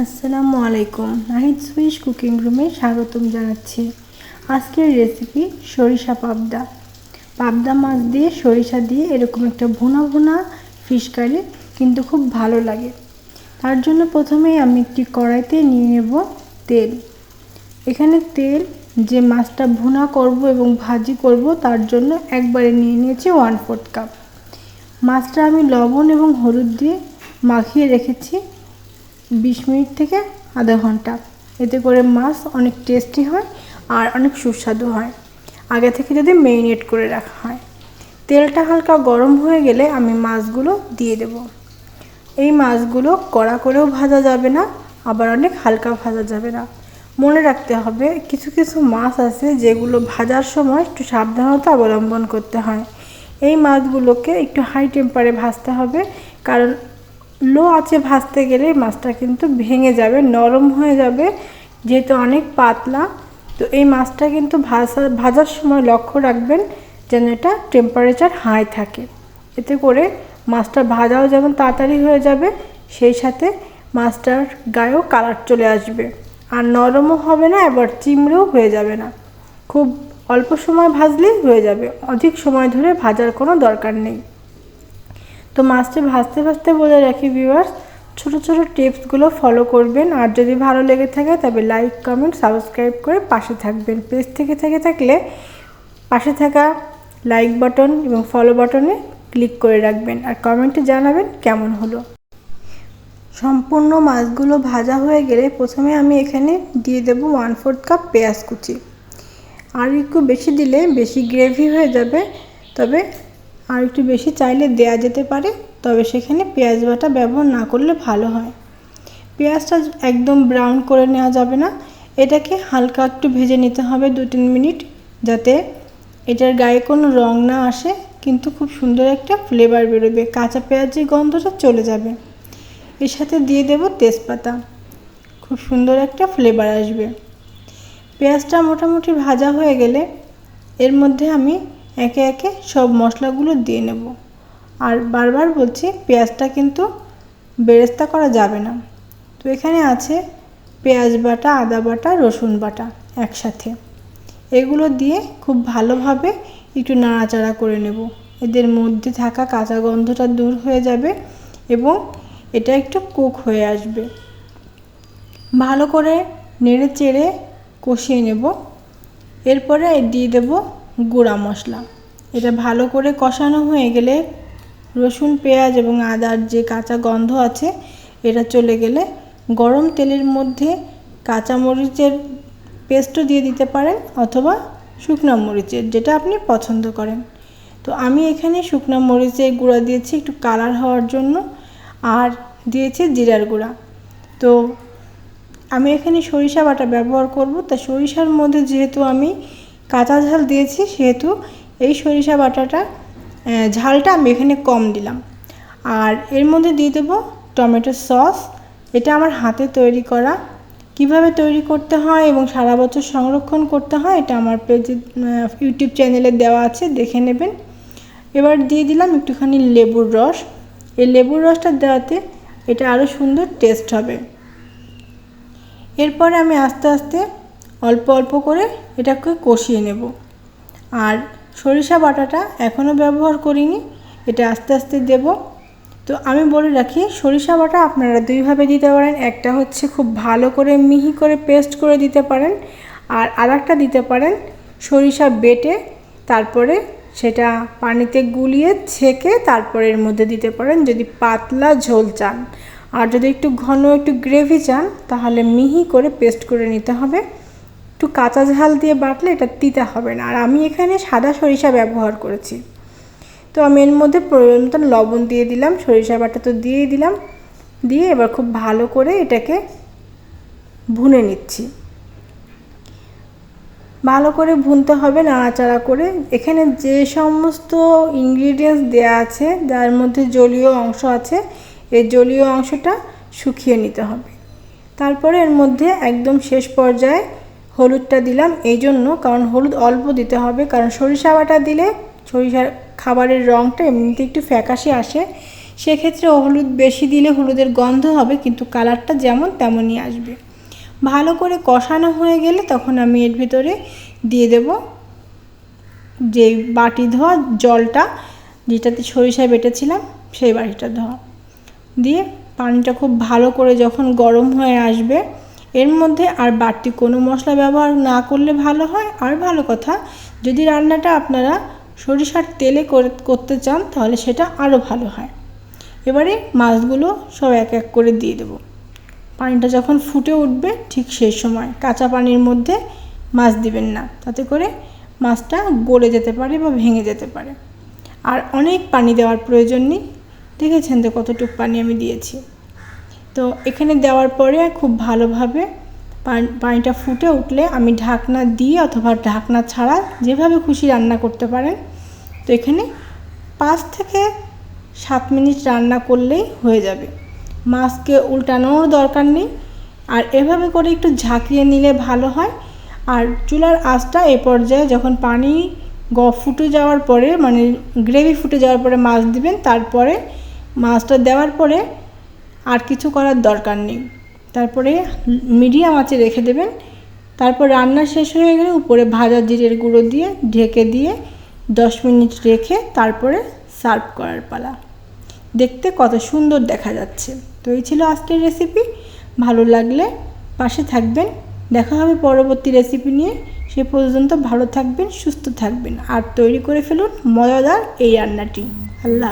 আসসালামু আলাইকুম। নাহিদ সুইশ কুকিং রুমে স্বাগতম জানাচ্ছি। আজকের রেসিপি সরিষা পাবদা। পাবদা মাছ দিয়ে সরিষা দিয়ে এরকম একটা ভুনা ভুনা ফিশ কারি কিন্তু খুব ভালো লাগে। তার জন্য প্রথমেই আমি একটি কড়াইতে নিয়ে নেব তেল। এখানে তেল, যে মাছটা ভুনা করব এবং ভাজি করব, তার জন্য একবারে নিয়ে নিয়েছি ওয়ান ফোর্থ কাপ। মাছটা আমি লবণ এবং হলুদ দিয়ে মাখিয়ে রেখেছি। বিশ মিনিট থেকে আধা ঘণ্টা। এতে করে মাছ অনেক টেস্টি হয় আর অনেক সুস্বাদু হয়। আগে থেকে যদি মেরিনেট করে রাখা হয়। তেলটা হালকা গরম হয়ে গেলে আমি মাছগুলো দিয়ে দেব। এই মাছগুলো কড়া করেও ভাজা যাবে না, আবার অনেক হালকা ভাজা যাবে না। মনে রাখতে হবে, কিছু কিছু মাছ আছে যেগুলো ভাজার সময় একটু সাবধানতা অবলম্বন করতে হয়। এই মাছগুলোকে একটু হাই টেম্পারে ভাজতে হবে, কারণ লো আছে ভাজতে গেলে মাছটা কিন্তু ভেঙে যাবে, নরম হয়ে যাবে, যেহেতু অনেক পাতলা। তো এই মাছটা কিন্তু ভাজা, ভাজার সময় লক্ষ্য রাখবেন যেন এটা টেম্পারেচার হাই থাকে। এতে করে মাছটা ভাজাও যেমন তাড়াতাড়ি হয়ে যাবে, সেই সাথে মাছটার গায়েও কালার চলে আসবে। আর নরমও হবে না এবার চিমড়েও হয়ে যাবে না। খুব অল্প সময় ভাজলেই হয়ে যাবে, অধিক সময় ধরে ভাজার কোনো দরকার নেই। তো মাছটি ভাজতে ভাজতে বলে রাখি ভিউয়ার্স ছোটো ছোটো টিপসগুলো ফলো করবেন। আর যদি ভালো লেগে থাকে তবে লাইক কমেন্ট সাবস্ক্রাইব করে পাশে থাকবেন। পেজ থেকে থেকে থাকলে পাশে থাকা লাইক বাটন এবং ফলো বাটনে ক্লিক করে রাখবেন। আর কমেন্টে জানাবেন কেমন হলো। সম্পূর্ণ মাছগুলো ভাজা হয়ে গেলে প্রথমে আমি এখানে দিয়ে দেবো ওয়ান ফোর্থ কাপ পেঁয়াজ কুচি। আর একটু বেশি দিলে বেশি গ্রেভি হয়ে যাবে, তবে আর একটু বেশি চাইলে দেয়া যেতে পারে, তবে সেখানে পেঁয়াজ বাটা ব্যবহার না করলে ভালো হয়। পেঁয়াজটা একদম ব্রাউন করে নেওয়া যাবে না। এটাকে হালকা একটু ভেজে নিতে হবে দু তিন মিনিট, যাতে এটার গায়ে কোনো রং না আসে, কিন্তু খুব সুন্দর একটা ফ্লেভার বেরোবে। কাঁচা পেঁয়াজের গন্ধটা চলে যাবে। এর সাথে দিয়ে দেব তেজপাতা। খুব সুন্দর একটা ফ্লেভার আসবে। পেঁয়াজটা মোটামুটি ভাজা হয়ে গেলে এর মধ্যে আমি একে একে সব মশলাগুলো দিয়ে নেব। আর বারবার বলছি, পেঁয়াজটা কিন্তু বেরেস্তা করা যাবে না। তো এখানে আছে পেঁয়াজ বাটা, আদা বাটা, রসুন বাটা একসাথে। এগুলো দিয়ে খুব ভালোভাবে একটু নাড়াচাড়া করে নেব। এদের মধ্যে থাকা কাঁচা গন্ধটা দূর হয়ে যাবে এবং এটা একটু কুক হয়ে আসবে। ভালো করে নেড়ে চেড়ে কষিয়ে নেব। এরপরে দিয়ে দেব গুঁড়া মশলা। এটা ভালো করে কষানো হয়ে গেলে রসুন, পেঁয়াজ এবং আদার যে কাঁচা গন্ধ আছে, এটা চলে গেলে গরম তেলের মধ্যে কাঁচা মরিচের পেস্টও দিয়ে দিতে পারেন অথবা শুকনো মরিচের, যেটা আপনি পছন্দ করেন। তো আমি এখানে শুকনো মরিচের গুঁড়া দিয়েছি একটু কালার হওয়ার জন্য, আর দিয়েছি জিরার গুঁড়া। তো আমি এখানে সরিষা বাটা ব্যবহার করব। তা সরিষার মধ্যে যেহেতু আমি কাঁচা ঝাল দিয়েছি, সেহেতু এই সরিষা বাটাটা ঝালটা আমি এখানে কম দিলাম। আর এর মধ্যে দিয়ে দেবো টমেটো সস। এটা আমার হাতে তৈরি করা। কীভাবে তৈরি করতে হয় এবং সারা বছর সংরক্ষণ করতে হয়, এটা আমার পেজে ইউটিউব চ্যানেলে দেওয়া আছে, দেখে নেবেন। এবার দিয়ে দিলাম একটুখানি লেবুর রস। এই লেবুর রসটা দেওয়াতে এটা আরও সুন্দর টেস্ট হবে। এরপরে আমি আস্তে আস্তে অল্প অল্প করে এটাকে কষিয়ে নেব। আর সরিষা বাটাটা এখনও ব্যবহার করিনি, এটা আস্তে আস্তে দেব। তো আমি বলে রাখি, সরিষা বাটা আপনারা দুইভাবে দিতে পারেন, একটা হচ্ছে খুব ভালো করে মিহি করে পেস্ট করে দিতে পারেন, আর আরেকটা দিতে পারেন সরিষা বেটে তারপরে সেটা পানিতে গুলিয়ে ছেঁকে তারপরে এর মধ্যে দিতে পারেন যদি পাতলা ঝোল চান। আর যদি একটু ঘন একটু গ্রেভি চান, তাহলে মিহি করে পেস্ট করে নিতে হবে। একটু কাঁচা ঝাল দিয়ে বাটলে এটা তিতা হবে না। আর আমি এখানে সাদা সরিষা ব্যবহার করেছি। তো আমি এর মধ্যে প্রয়োজন মতন লবণ দিয়ে দিলাম, সরিষা বাটা তো দিয়েই দিলাম। দিয়ে এবার খুব ভালো করে এটাকে ভুনে নিচ্ছি। ভালো করে ভুনতে হবে নাড়াচাড়া করে। এখানে যে সমস্ত ইনগ্রিডিয়েন্টস দেওয়া আছে, যার মধ্যে জলীয় অংশ আছে, এই জলীয় অংশটা শুকিয়ে নিতে হবে। তারপরে এর মধ্যে একদম শেষ পর্যায়ে হলুদটা দিলাম, এই জন্য, কারণ হলুদ অল্প দিতে হবে, কারণ সরিষা বাটা দিলে সরিষার খাবারের রঙটা এমনিতে একটু ফ্যাকাশে আসে। সেক্ষেত্রে হলুদ বেশি দিলে হলুদের গন্ধ হবে, কিন্তু কালারটা যেমন তেমনই আসবে। ভালো করে কষানো হয়ে গেলে তখন আমি এর ভিতরে দিয়ে দেব যে বাটি ধোয়া জলটা, যেটাতে সরিষা বেটেছিলাম, সেই বাটিটা ধোয়া। দিয়ে পানিটা খুব ভালো করে যখন গরম হয়ে আসবে এর মধ্যে আর বাড়তি কোনো মশলা ব্যবহার না করলে ভালো হয়। আর ভালো কথা, যদি রান্নাটা আপনারা সরিষার তেলে করে- করতে চান, তাহলে সেটা আরও ভালো হয়। এবারে মাছগুলো সব এক এক করে দিয়ে দেবো। পানিটা যখন ফুটে উঠবে, ঠিক সেই সময় কাঁচা পানির মধ্যে মাছ দিবেন না। তাতে করে মাছটা গলে যেতে পারে বা ভেঙে যেতে পারে। আর অনেক পানি দেওয়ার প্রয়োজন নেই। দেখেছেন তো কতটুকু পানি আমি দিয়েছি? তো এখানে দেওয়ার পরে খুব ভালোভাবে পান- পানিটা ফুটে উঠলে আমি ঢাকনা দিয়ে অথবা ঢাকনা ছাড়া যেভাবে খুশি রান্না করতে পারেন। তো এখানে পাঁচ থেকে সাত মিনিট রান্না করলেই হয়ে যাবে। মাছকে উল্টানোর দরকার নেই। আর এভাবে করে একটু ঝাঁকিয়ে নিলে ভালো হয়। আর চুলার আঁচটা এ পর্যায়ে যখন পানি গ ফুটে যাওয়ার পরে মানে গ্রেভি ফুটে যাওয়ার পরে মাছ দিবেন, তারপরে মাছটা দেওয়ার পরে আর কিছু করার দরকার নেই। তারপরে মিডিয়াম আঁচে রেখে দেবেন। তারপর রান্না শেষ হয়ে গেলে উপরে ভাজা জিরের গুঁড়ো দিয়ে ঢেকে দিয়ে দশ মিনিট রেখে তারপরে সার্ভ করার পালা। দেখতে কত সুন্দর দেখা যাচ্ছে। তো এই ছিল আজকের রেসিপি। ভালো লাগলে পাশে থাকবেন। দেখা হবে পরবর্তী রেসিপি নিয়ে। সে পর্যন্ত ভালো থাকবেন, সুস্থ থাকবেন। আর তৈরি করে ফেলুন মজাদার এই রান্নাটি। আল্লাহ